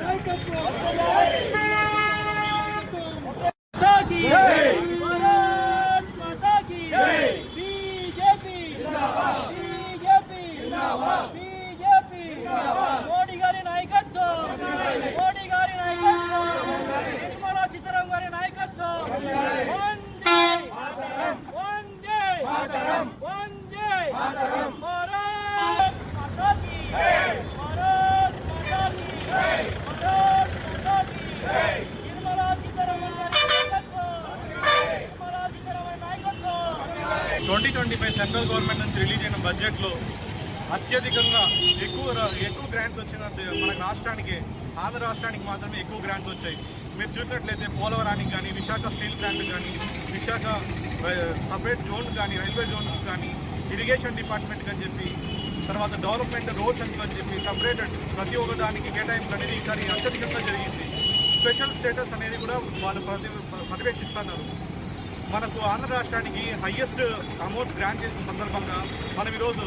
నాయకత్వం twenty twenty five central government నుంచి release అయిన బడ్జెట్లో అత్యధికంగా ఎక్కువ ఎక్కువ గ్రాంట్స్ వచ్చిన మన రాష్ట్రానికి ఆంధ్ర రాష్ట్రానికి మాత్రమే ఎక్కువ గ్రాంట్స్ వచ్చాయి. మీరు చూసినట్లయితే పోలవరానికి కానీ విశాఖ స్టీల్ ప్లాంట్ కానీ విశాఖ సపరేట్ జోన్ కానీ రైల్వే జోన్ కానీ ఇరిగేషన్ డిపార్ట్మెంట్ అని చెప్పి తర్వాత డెవలప్మెంట్ రోడ్స్ అని చెప్పి సపరేట్ ప్రతి ఒక్క దానికి కేటాయింపు అనేది ఈసారి అత్యధికంగా జరిగింది. స్పెషల్ స్టేటస్ అనేది కూడా వాళ్ళు ప్రతి పర్యవేక్షిస్తున్నారు మనకు ఆంధ్ర రాష్ట్రానికి హయ్యెస్ట్ అమౌంట్ గ్రాంట్ చేసిన సందర్భంగా మనం ఈరోజు